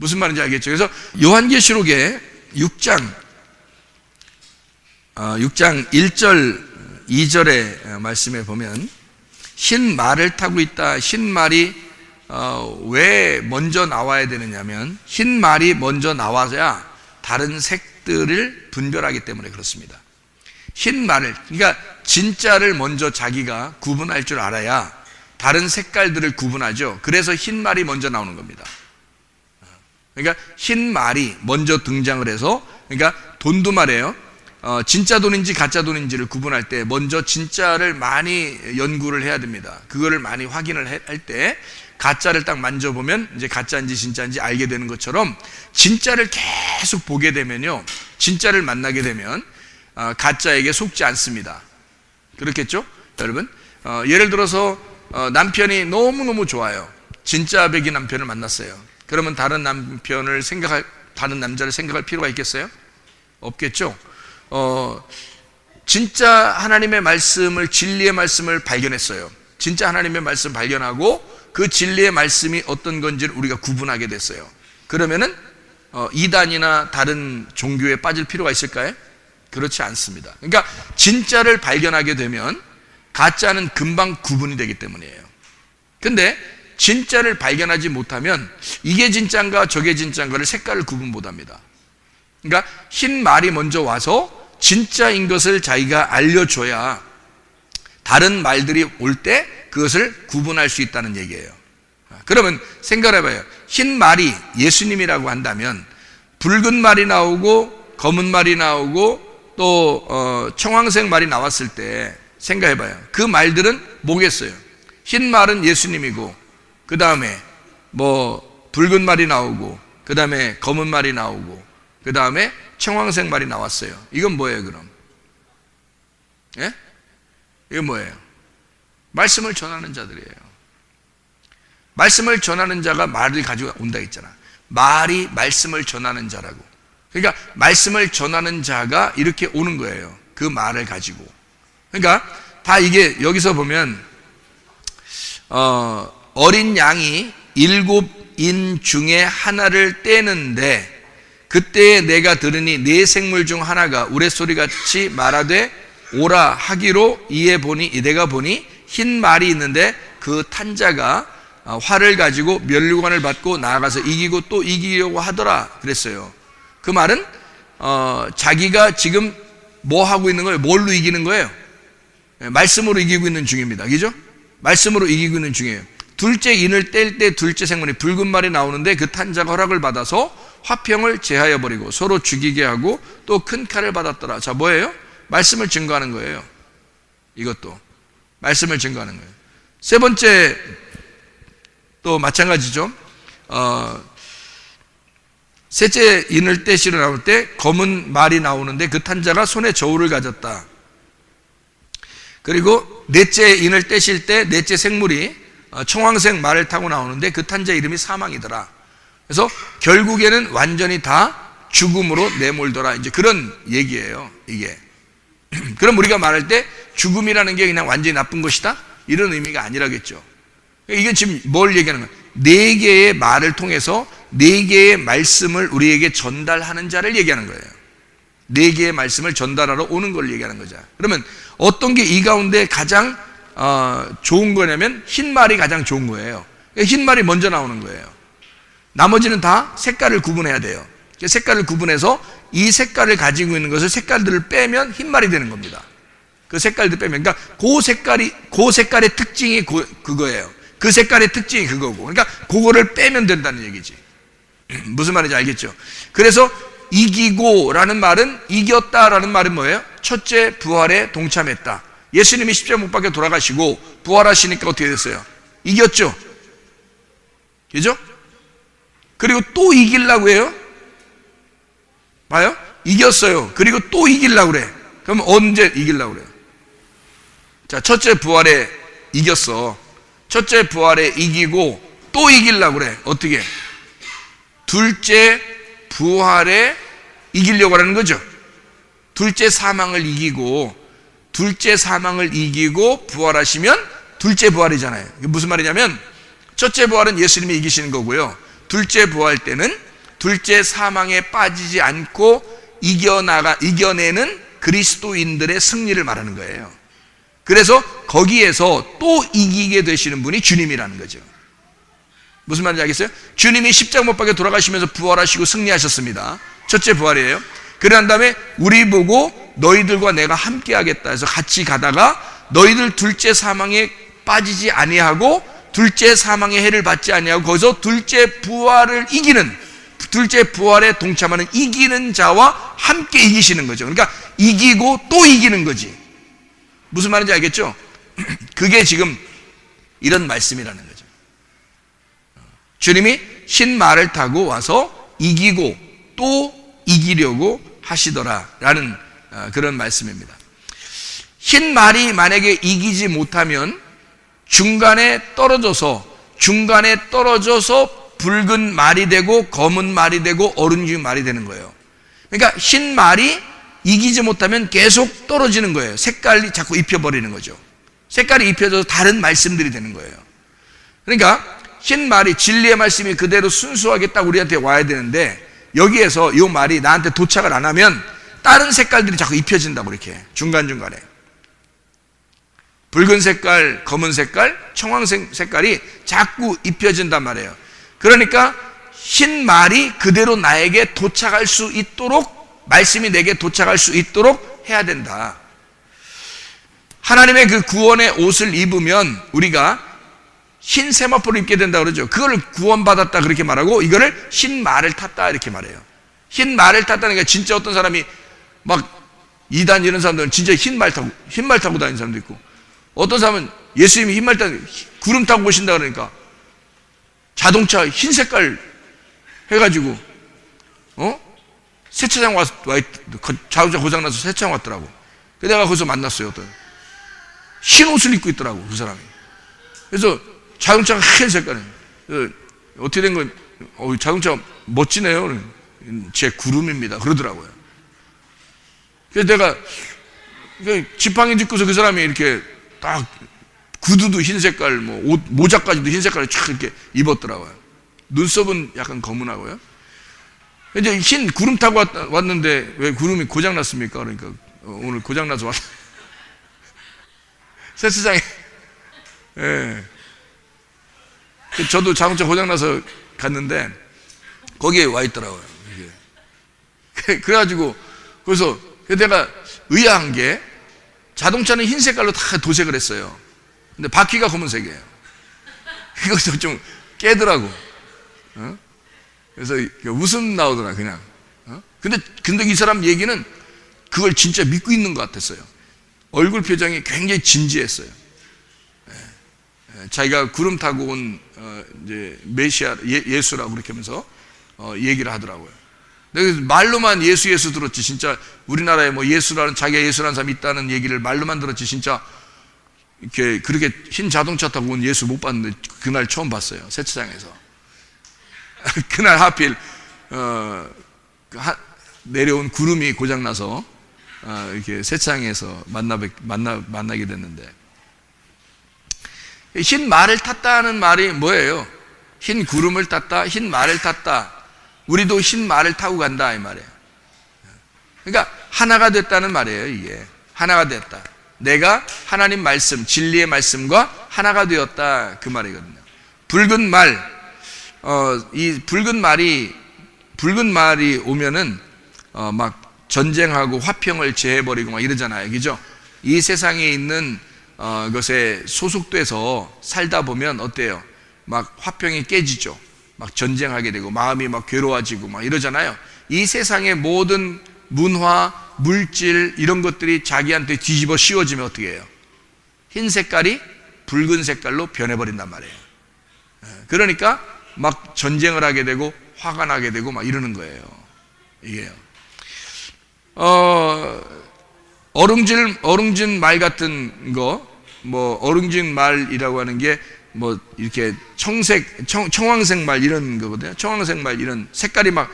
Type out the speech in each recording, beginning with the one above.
무슨 말인지 알겠죠? 그래서 요한계시록의 6장, 어, 6장 1절, 2절의 말씀에 보면 흰 말을 타고 있다. 흰 말이 어, 왜 먼저 나와야 되느냐면 흰 말이 먼저 나와야 다른 색들을 분별하기 때문에 그렇습니다. 흰 말을 그러니까 진짜를 먼저 자기가 구분할 줄 알아야 다른 색깔들을 구분하죠. 그래서 흰 말이 먼저 나오는 겁니다. 그러니까 흰 말이 먼저 등장을 해서 그러니까 돈도 말이에요. 어, 진짜 돈인지 가짜 돈인지를 구분할 때 먼저 진짜를 많이 연구를 해야 됩니다. 그거를 많이 확인을 할 때 가짜를 딱 만져보면 이제 가짜인지 진짜인지 알게 되는 것처럼 진짜를 계속 보게 되면요. 진짜를 만나게 되면 어, 가짜에게 속지 않습니다. 그렇겠죠? 여러분? 어, 예를 들어서 어, 남편이 너무너무 좋아요. 진짜 백이 남편을 만났어요. 그러면 다른 남편을 생각할, 다른 남자를 생각할 필요가 있겠어요? 없겠죠? 어, 진짜 하나님의 말씀을, 진리의 말씀을 발견했어요. 진짜 하나님의 말씀 발견하고 그 진리의 말씀이 어떤 건지를 우리가 구분하게 됐어요. 그러면은, 어, 이단이나 다른 종교에 빠질 필요가 있을까요? 그렇지 않습니다. 그러니까 진짜를 발견하게 되면 가짜는 금방 구분이 되기 때문이에요. 근데 진짜를 발견하지 못하면 이게 진짜인가 저게 진짜인가를 색깔을 구분 못 합니다. 그러니까 흰 말이 먼저 와서 진짜인 것을 자기가 알려줘야 다른 말들이 올 때 그것을 구분할 수 있다는 얘기예요. 그러면 생각해봐요. 흰 말이 예수님이라고 한다면 붉은 말이 나오고 검은 말이 나오고 또 어, 청황색 말이 나왔을 때 생각해봐요. 그 말들은 뭐겠어요? 흰 말은 예수님이고 그 다음에 뭐 붉은 말이 나오고 그 다음에 검은 말이 나오고 그 다음에 청황색 말이 나왔어요. 이건 뭐예요, 그럼? 예? 이건 뭐예요? 말씀을 전하는 자들이에요. 말씀을 전하는 자가 말을 가지고 온다 했잖아. 말이 말씀을 전하는 자라고. 그러니까 말씀을 전하는 자가 이렇게 오는 거예요. 그 말을 가지고. 그러니까 다 이게 여기서 보면 어, 어린 양이 일곱 인 중에 하나를 떼는데 그때 내가 들으니 네 생물 중 하나가 우레소리 같이 말하되 오라 하기로 이에 보니 내가 보니 흰 말이 있는데 그 탄자가 활을 가지고 멸류관을 받고 나아가서 이기고 또 이기려고 하더라 그랬어요. 그 말은 어, 자기가 지금 뭐 하고 있는 거예요? 뭘로 이기는 거예요? 예, 말씀으로 이기고 있는 중입니다. 그죠? 말씀으로 이기고 있는 중이에요. 둘째 인을 뗄 때 둘째 생물이 붉은 말이 나오는데 그 탄자가 허락을 받아서 화평을 제하여 버리고 서로 죽이게 하고 또 큰 칼을 받았더라. 자, 뭐예요? 말씀을 증거하는 거예요. 이것도. 말씀을 증거하는 거예요. 세 번째, 또 마찬가지죠. 어, 셋째 인을 떼시러 나올 때 검은 말이 나오는데 그 탄자가 손에 저울을 가졌다. 그리고 넷째 인을 떼실 때 넷째 생물이 어, 청황색 말을 타고 나오는데 그 탄자 이름이 사망이더라. 그래서 결국에는 완전히 다 죽음으로 내몰더라. 이제 그런 얘기예요. 이게. 그럼 우리가 말할 때 죽음이라는 게 그냥 완전히 나쁜 것이다? 이런 의미가 아니라겠죠. 이게 지금 뭘 얘기하는 거야? 네 개의 말을 통해서 네 개의 말씀을 우리에게 전달하는 자를 얘기하는 거예요. 네 개의 말씀을 전달하러 오는 걸 얘기하는 거죠. 그러면 어떤 게 이 가운데 가장 어, 좋은 거냐면 흰 말이 가장 좋은 거예요. 흰 말이 먼저 나오는 거예요. 나머지는 다 색깔을 구분해야 돼요. 색깔을 구분해서 이 색깔을 가지고 있는 것을 색깔들을 빼면 흰 말이 되는 겁니다. 그 색깔들 빼면 그러니까 그 색깔이 그 색깔의 특징이 그, 그거예요. 그 색깔의 특징이 그거고. 그러니까 그거를 빼면 된다는 얘기지. 무슨 말인지 알겠죠? 그래서 이기고라는 말은 이겼다라는 말은 뭐예요? 첫째 부활에 동참했다. 예수님이 십자가 못 박혀 돌아가시고 부활하시니까 어떻게 됐어요? 이겼죠? 그죠? 그리고 또 이기려고 해요? 봐요? 이겼어요. 그리고 또 이기려고 그래. 그럼 언제 이기려고 그래요? 자, 첫째 부활에 이겼어. 첫째 부활에 이기고 또 이기려고 그래. 어떻게? 둘째 부활에 이기려고 하는 거죠. 둘째 사망을 이기고 둘째 사망을 이기고 부활하시면 둘째 부활이잖아요. 이게 무슨 말이냐면 첫째 부활은 예수님이 이기시는 거고요. 둘째 부활 때는 둘째 사망에 빠지지 않고 이겨나가 이겨내는 그리스도인들의 승리를 말하는 거예요. 그래서 거기에서 또 이기게 되시는 분이 주님이라는 거죠. 무슨 말인지 알겠어요? 주님이 십자가 못 박혀 돌아가시면서 부활하시고 승리하셨습니다. 첫째 부활이에요. 그런 다음에 우리 보고 너희들과 내가 함께 하겠다 해서 같이 가다가 너희들 둘째 사망에 빠지지 아니하고 둘째 사망의 해를 받지 아니하고 거기서 둘째 부활을 이기는 둘째 부활에 동참하는 이기는 자와 함께 이기시는 거죠. 그러니까 이기고 또 이기는 거지. 무슨 말인지 알겠죠? 그게 지금 이런 말씀이라는 거죠. 주님이 신말을 타고 와서 이기고 또 이기려고 하시더라라는 어, 그런 말씀입니다. 흰 말이 만약에 이기지 못하면 중간에 떨어져서 중간에 떨어져서 붉은 말이 되고 검은 말이 되고 어른진 말이 되는 거예요. 그러니까 흰 말이 이기지 못하면 계속 떨어지는 거예요. 색깔이 자꾸 입혀버리는 거죠. 색깔이 입혀져서 다른 말씀들이 되는 거예요. 그러니까 흰 말이 진리의 말씀이 그대로 순수하게 딱 우리한테 와야 되는데 여기에서 이 말이 나한테 도착을 안 하면 다른 색깔들이 자꾸 입혀진다고 이렇게 중간중간에 붉은 색깔, 검은 색깔, 청황색 색깔이 자꾸 입혀진단 말이에요. 그러니까 흰 말이 그대로 나에게 도착할 수 있도록 말씀이 내게 도착할 수 있도록 해야 된다. 하나님의 그 구원의 옷을 입으면 우리가 흰 세마포를 입게 된다 그러죠. 그걸 구원받았다 그렇게 말하고 이거를 흰 말을 탔다 이렇게 말해요. 흰 말을 탔다는 게 진짜 어떤 사람이 막 이단 이런 사람들은 진짜 흰말 타고 흰말 타고 다니는 사람도 있고 어떤 사람은 예수님이 흰말 타고 구름 타고 오신다 그러니까 자동차 흰 색깔 해가지고 어 세차장 와서 와 있- 자동차 고장 나서 세차장 왔더라고. 그 내가 거기서 만났어요 어떤 흰 옷을 입고 있더라고 그 사람이. 그래서 자동차가 흰 색깔이에요. 어떻게 된 거예요? 어, 자동차 멋지네요. 제 구름입니다. 그러더라고요. 그래서 내가 그 지팡이 짚고서 그 사람이 이렇게 딱 구두도 흰 색깔, 뭐 옷, 모자까지도 흰 색깔을 촥 이렇게 입었더라고요. 눈썹은 약간 검은하고요. 이제 흰 구름 타고 왔, 왔는데 왜 구름이 고장 났습니까? 그러니까 어, 오늘 고장 나서 왔. 세차장에 예. 그 저도 자동차 고장 나서 갔는데 거기에 와 있더라고요. 이게. 그- 그래 가지고 그래서 내가 의아한 게 자동차는 흰 색깔로 다 도색을 했어요. 근데 바퀴가 검은색이에요. 이것도 좀 깨더라고. 어? 그래서 웃음 나오더라 그냥. 어? 근데 근데 이 사람 얘기는 그걸 진짜 믿고 있는 것 같았어요. 얼굴 표정이 굉장히 진지했어요. 예, 자기가 구름 타고 온 어, 이제 메시아 예, 수라고 그렇게 하면서 어, 얘기를 하더라고요. 말로만 예수 예수 들었지. 진짜 우리나라에 뭐 예수라는 자기가 예수라는 사람이 있다는 얘기를 말로만 들었지. 진짜 이렇게 그렇게 흰 자동차 타고 온 예수 못 봤는데 그날 처음 봤어요. 세차장에서. 그날 하필 어, 그 하- 내려온 구름이 고장 나서 어, 이렇게 세차장에서 만나 만나 만나게 됐는데. 흰 말을 탔다는 말이 뭐예요? 흰 구름을 탔다, 흰 말을 탔다. 우리도 흰 말을 타고 간다 이 말이에요. 그러니까 하나가 됐다는 말이에요, 이게. 하나가 됐다. 내가 하나님 말씀, 진리의 말씀과 하나가 되었다 그 말이거든요. 붉은 말, 어, 이 붉은 말이 붉은 말이 오면은 어, 막 전쟁하고 화평을 제해버리고 막 이러잖아요, 그죠? 이 세상에 있는 어, 것에 소속돼서 살다 보면 어때요? 막 화평이 깨지죠. 막 전쟁하게 되고 마음이 막 괴로워지고 막 이러잖아요. 이 세상의 모든 문화, 물질 이런 것들이 자기한테 뒤집어 씌워지면 어떻게 해요? 흰 색깔이 붉은 색깔로 변해버린단 말이에요. 예, 그러니까 막 전쟁을 하게 되고 화가 나게 되고 막 이러는 거예요. 이게요. 어, 어릉질, 어릉진 말 같은 거, 뭐, 어릉진 말이라고 하는 게, 뭐, 이렇게 청색, 청, 청황색 말 이런 거거든요. 청황색 말 이런 색깔이 막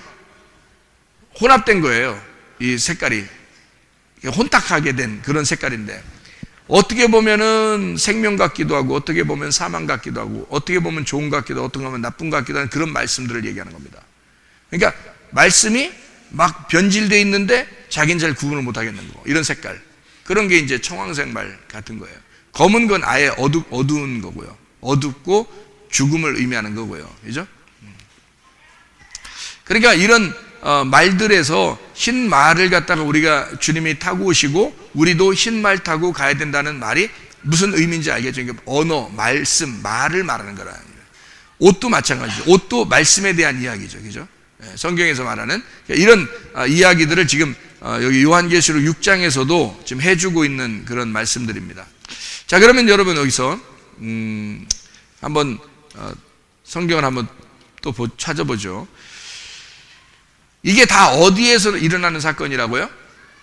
혼합된 거예요. 이 색깔이. 혼탁하게 된 그런 색깔인데, 어떻게 보면은 생명 같기도 하고, 어떻게 보면 사망 같기도 하고, 어떻게 보면 좋은 것 같기도 하고, 어떻게 보면 나쁜 것 같기도 하는 그런 말씀들을 얘기하는 겁니다. 그러니까 말씀이 막 변질돼 있는데 자기는 잘 구분을 못 하겠는 거. 이런 색깔. 그런 게 이제 청황색 말 같은 거예요. 검은 건 아예 어두, 어두운 거고요. 어둡고 죽음을 의미하는 거고요. 그죠? 음. 그러니까 이런 어, 말들에서 흰 말을 갖다가 우리가 주님이 타고 오시고 우리도 흰 말 타고 가야 된다는 말이 무슨 의미인지 알겠죠? 그러니까 언어, 말씀, 말을 말하는 거라는 거예요. 옷도 마찬가지죠. 옷도 말씀에 대한 이야기죠. 그죠? 예, 성경에서 말하는 이런 아, 이야기들을 지금 어, 여기 요한계시록 6장에서도 지금 해주고 있는 그런 말씀들입니다. 자, 그러면 여러분 여기서 음, 한번 어, 성경을 한번 또 보- 찾아보죠. 이게 다 어디에서 일어나는 사건이라고요?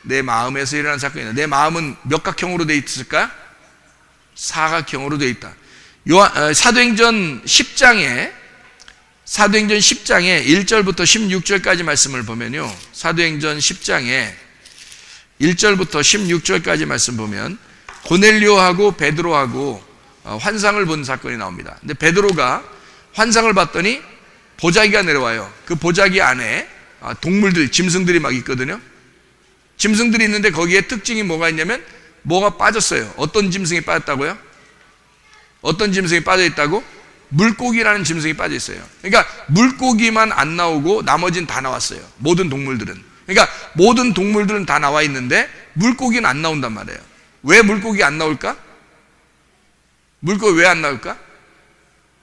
내 마음에서 일어나는 사건이다. 내 마음은 몇 각형으로 돼 있을까? 사각형으로 돼 있다. 요한, 어, 사도행전 10장에 사도행전 10장에 1절부터 16절까지 말씀을 보면요. 사도행전 10장에 1절부터 16절까지 말씀 보면 고넬료하고 베드로하고 어, 환상을 본 사건이 나옵니다. 근데 베드로가 환상을 봤더니 보자기가 내려와요. 그 보자기 안에 아, 동물들, 짐승들이 막 있거든요. 짐승들이 있는데 거기에 특징이 뭐가 있냐면 뭐가 빠졌어요. 어떤 짐승이 빠졌다고요? 어떤 짐승이 빠져 있다고? 물고기라는 짐승이 빠져 있어요. 그러니까 물고기만 안 나오고 나머지는 다 나왔어요. 모든 동물들은. 그러니까 모든 동물들은 다 나와 있는데 물고기는 안 나온단 말이에요. 왜 물고기 안 나올까? 물고기 왜 안 나올까?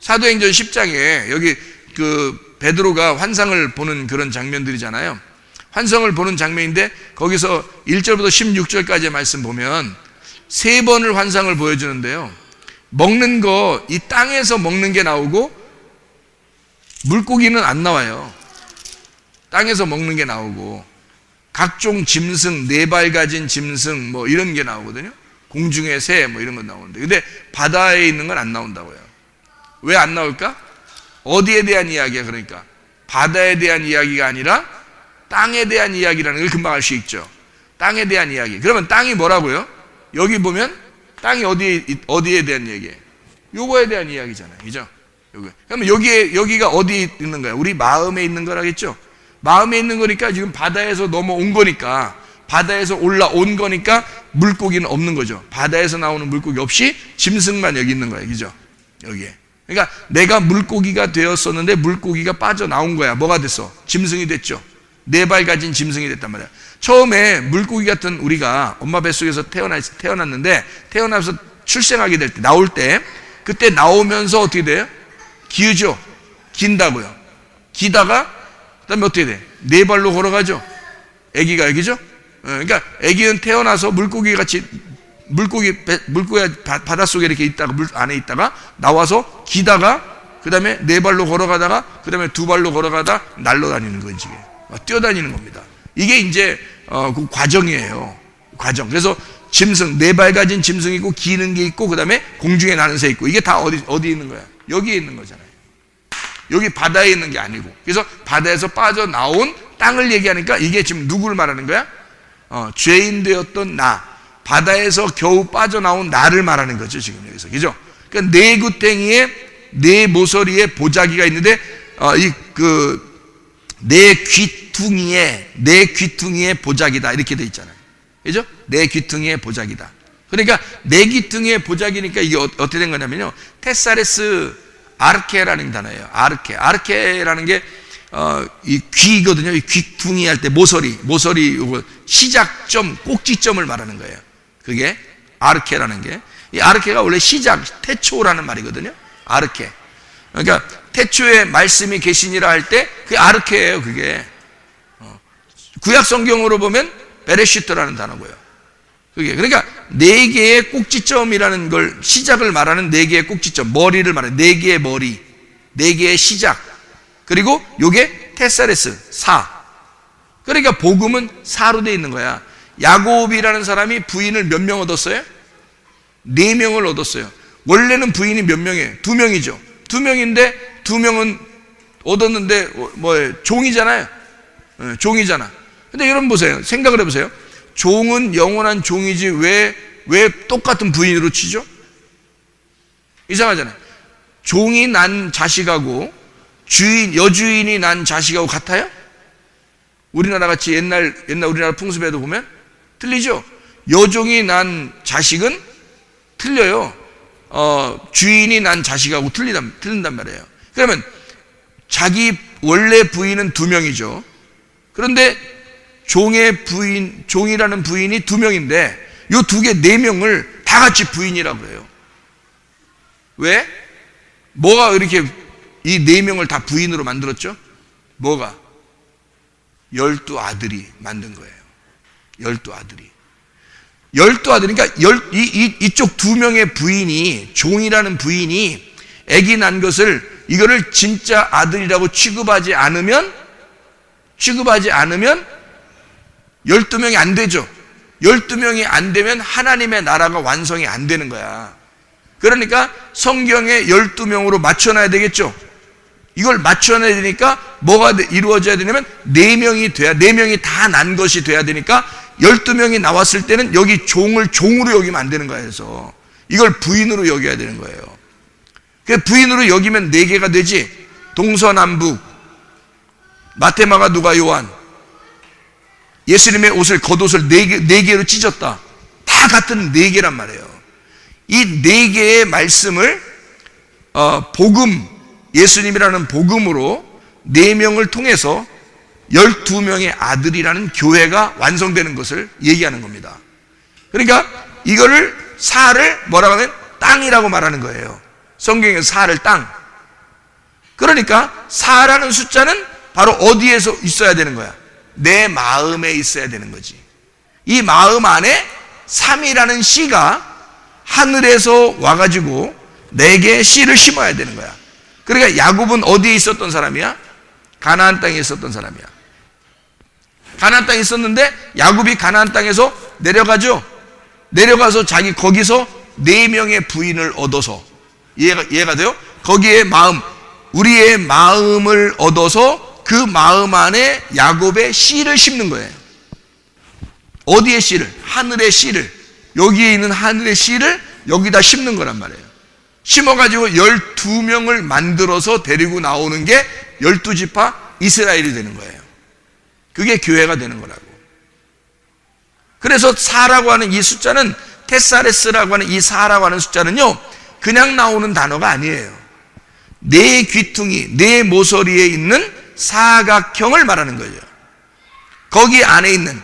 사도행전 10장에 여기 그 베드로가 환상을 보는 그런 장면들이잖아요. 환상을 보는 장면인데 거기서 1절부터 16절까지의 말씀 보면 세 번을 환상을 보여주는데요. 먹는 거, 이 땅에서 먹는 게 나오고 물고기는 안 나와요. 땅에서 먹는 게 나오고 각종 짐승, 네 발 가진 짐승 뭐 이런 게 나오거든요. 공중의 새 뭐 이런 거 나오는데. 근데 바다에 있는 건 안 나온다고요. 왜 안 나올까? 어디에 대한 이야기야 그러니까 바다에 대한 이야기가 아니라 땅에 대한 이야기라는 걸 금방 알 수 있죠. 땅에 대한 이야기. 그러면 땅이 뭐라고요? 여기 보면 땅이 어디에 어디에 대한 얘기예요? 요거에 대한 이야기잖아요. 그죠? 요거. 그러면 여기에 여기가 어디에 있는 거야? 우리 마음에 있는 거라겠죠? 마음에 있는 거니까 지금 바다에서 넘어온 거니까 바다에서 올라온 거니까 물고기는 없는 거죠. 바다에서 나오는 물고기 없이 짐승만 여기 있는 거예요. 그죠? 여기에. 그러니까 내가 물고기가 되었었는데 물고기가 빠져나온 거야. 뭐가 됐어? 짐승이 됐죠. 네 발 가진 짐승이 됐단 말이야. 처음에 물고기 같은 우리가 엄마 뱃속에서 태어나, 태어났는데 태어나서 출생하게 될 때, 나올 때 그때 나오면서 어떻게 돼요? 기우죠. 긴다고요. 기다가 그다음에 어떻게 돼? 네 발로 걸어가죠. 아기가 아기죠. 어, 그러니까 아기는 태어나서 물고기 같이 물고기 배- 물고기가 바, 닷속에 이렇게 있다가 물 안에 있다가 나와서 기다가 그다음에 네 발로 걸어가다가 그다음에 두 발로 걸어가다 날아다니는 거지. 막 뛰어다니는 겁니다. 이게 이제 어, 그 과정이에요. 과정. 그래서 짐승 네 발 가진 짐승이 있고 기는 게 있고 그다음에 공중에 나는 새 있고 이게 다 어디 어디 있는 거야? 여기에 있는 거잖아요. 여기 바다에 있는 게 아니고 그래서 바다에서 빠져나온 땅을 얘기하니까 이게 지금 누구를 말하는 거야? 어, 죄인 되었던 나 바다에서 겨우 빠져나온 나를 말하는 거죠 지금 여기서 그죠? 그러니까 네 구탱이에 네 모서리에 보자기가 있는데 어, 이그 내 귀퉁이에 내 귀퉁이에 보자기다 이렇게 돼 있잖아요. 그죠? 내 귀퉁이에 보자기다. 그러니까 내 귀퉁이에 보자기니까 이게 어, 어떻게 된 거냐면요. 테사레스 아르케라는 단어예요. 아르케. 아르케라는 게 어, 이 귀거든요. 이 귀퉁이 할 때 모서리, 모서리 시작점, 꼭지점을 말하는 거예요. 그게 아르케라는 게. 이 아르케가 원래 시작, 태초라는 말이거든요. 아르케. 그러니까 태초에 말씀이 계시니라 할 때 그게 아르케예요, 그게. 어. 구약 성경으로 보면 베레시트라는 단어고요. 그게 그러니까 네 개의 꼭지점이라는 걸 시작을 말하는 네 개의 꼭지점, 머리를 말하는 네 개의 머리, 네 개의 시작. 그리고 요게 테사레스 사. 그러니까 복음은 사로 돼 있는 거야. 야곱이라는 사람이 부인을 몇 명 얻었어요? 네 명을 얻었어요. 원래는 부인이 몇 명이에요? 두 명이죠. 두 명인데 두 명은 얻었는데 뭐 종이잖아요. 예, 종이잖아. 근데 여러분 보세요. 생각을 해보세요. 종은 영원한 종이지 왜, 왜 똑같은 부인으로 치죠? 이상하잖아요. 종이 난 자식하고 주인, 여주인이 난 자식하고 같아요? 우리나라 같이 옛날 옛날 우리나라 풍습에도 보면 틀리죠. 여종이 난 자식은 틀려요. 어, 주인이 난 자식하고 틀리다, 틀린단 말이에요. 그러면 자기 원래 부인은 두 명이죠. 그런데 종의 부인, 종이라는 부인이 두 명인데 요 두 개 네 명을 다 같이 부인이라고 그래요. 왜? 뭐가 이렇게 이 네 명을 다 부인으로 만들었죠? 뭐가? 열두 아들이 만든 거예요. 열두 아들이. 열두 아들이, 그러니까 열, 이, 이, 이쪽 두 명의 부인이, 종이라는 부인이 아기 난 것을 이거를 진짜 아들이라고 취급하지 않으면, 취급하지 않으면 12명이 안 되죠. 12명이 안 되면 하나님의 나라가 완성이 안 되는 거야. 그러니까 성경에 12명으로 맞춰놔야 되겠죠. 이걸 맞춰놔야 되니까 뭐가 이루어져야 되냐면 4명이 돼야, 4명이 다 난 것이 돼야 되니까 12명이 나왔을 때는 여기 종을 종으로 여기면 안 되는 거야. 그래서 이걸 부인으로 여겨야 되는 거예요. 그 부인으로 여기면 4개가 되지. 동서남북, 마테마가 누가 요한, 예수님의 옷을 겉옷을 네, 개, 네 개로 찢었다. 다 같은 네 개란 말이에요. 이 네 개의 말씀을 어, 복음 예수님이라는 복음으로 네 명을 통해서 열두 명의 아들이라는 교회가 완성되는 것을 얘기하는 겁니다. 그러니까 이거를 사를 뭐라고 하면 땅이라고 말하는 거예요. 성경에서 사를 땅. 그러니까 사라는 숫자는 바로 어디에서 있어야 되는 거야? 내 마음에 있어야 되는 거지. 이 마음 안에 3이라는 씨가 하늘에서 와가지고 내게 씨를 심어야 되는 거야. 그러니까 야곱은 어디에 있었던 사람이야? 가나안 땅에 있었던 사람이야. 가나안 땅에 있었는데 야곱이 가나안 땅에서 내려가죠. 내려가서 자기 거기서 네 명의 부인을 얻어서 이해가, 이해가 돼요? 거기에 마음 우리의 마음을 얻어서 그 마음 안에 야곱의 씨를 심는 거예요. 어디에 씨를? 하늘의 씨를. 여기에 있는 하늘의 씨를 여기다 심는 거란 말이에요. 심어가지고 12명을 만들어서 데리고 나오는 게 12지파 이스라엘이 되는 거예요. 그게 교회가 되는 거라고. 그래서 4라고 하는 이 숫자는 테사레스라고 하는 이 4라고 하는 숫자는요, 그냥 나오는 단어가 아니에요. 내 귀퉁이, 내 모서리에 있는 사각형을 말하는 거죠. 거기 안에 있는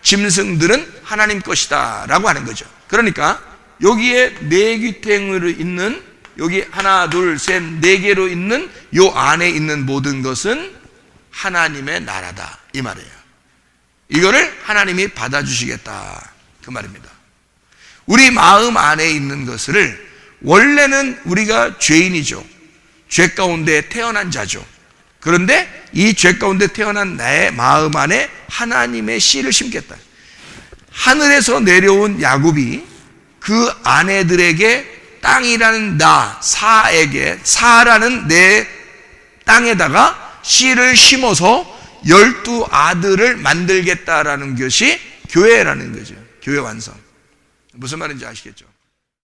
짐승들은 하나님 것이다 라고 하는 거죠. 그러니까 여기에 네 귀탱으로 있는 여기 하나, 둘, 셋, 네 개로 있는 요 안에 있는 모든 것은 하나님의 나라다. 이 말이에요. 이거를 하나님이 받아주시겠다. 그 말입니다. 우리 마음 안에 있는 것을 원래는 우리가 죄인이죠. 죄 가운데 태어난 자죠. 그런데 이 죄 가운데 태어난 나의 마음 안에 하나님의 씨를 심겠다. 하늘에서 내려온 야곱이 그 아내들에게 땅이라는 나, 사에게, 사라는 내 땅에다가 씨를 심어서 열두 아들을 만들겠다라는 것이 교회라는 거죠. 교회 완성. 무슨 말인지 아시겠죠?